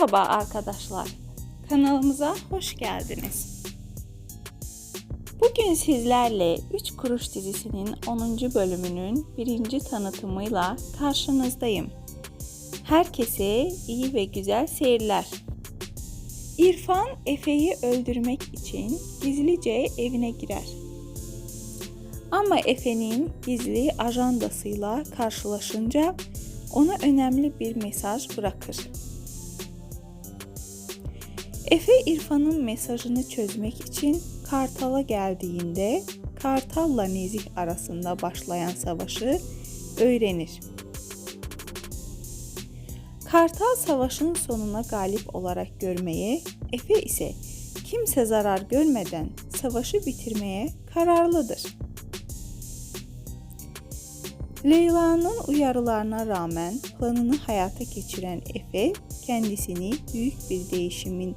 Merhaba arkadaşlar. Kanalımıza hoş geldiniz. Bugün sizlerle 3 Kuruş dizisinin 10. bölümünün birinci tanıtımıyla karşınızdayım. Herkese iyi ve güzel seyirler. İrfan Efe'yi öldürmek için gizlice evine girer. Ama Efe'nin gizli ajandasıyla karşılaşınca ona önemli bir mesaj bırakır. Efe İrfan'ın mesajını çözmek için Kartal'a geldiğinde Kartal'la Nezih arasında başlayan savaşı öğrenir. Kartal savaşın sonuna galip olarak görmeye, Efe ise kimse zarar görmeden savaşı bitirmeye kararlıdır. Leyla'nın uyarılarına rağmen planını hayata geçiren Efe kendisini büyük bir değişimin